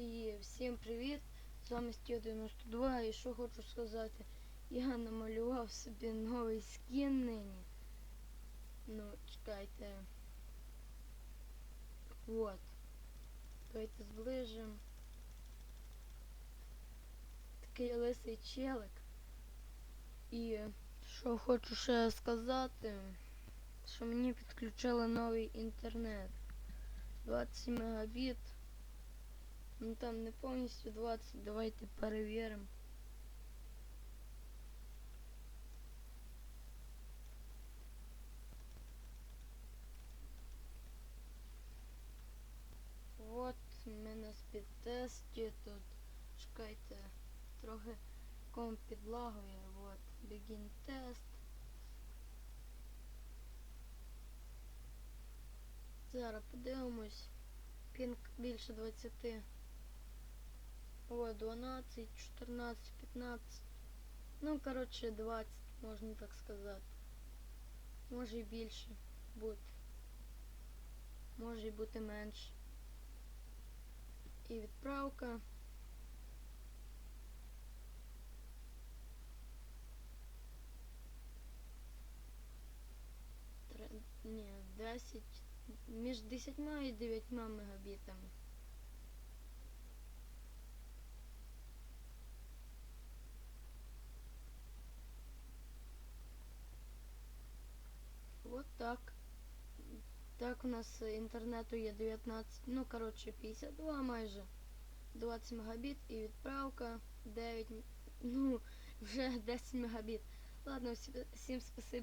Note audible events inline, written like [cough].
І всім привіт! З вами Стіо 92 і що хочу сказати, я намалював собі новий скін нині. Ну, чекайте. Вот. Давайте зближимо. Такий лисий челик. І що хочу ще сказати, що мені підключили новий інтернет. 20 мегабіт. Ну там не повністю 20, давайте перевіримо. От ми на спідтесті тут. Чекайте, трохи ком підлагує. От, begin тест. Зараз подивимось. Пінк більше 20. О, 12, 14, 15. Ну, коротше, 20, можна так сказати. Може і більше бути. Може і бути менше. І відправка. Тре- Ні, 10. Між 10 і 9 мегабітами. Вот так. Так, у нас інтернету є 19, ну, коротше, 52 майже. 20 мегабіт і відправка 9, ну, вже [laughs] 10 мегабіт. Ладно, всі- всім спасибі.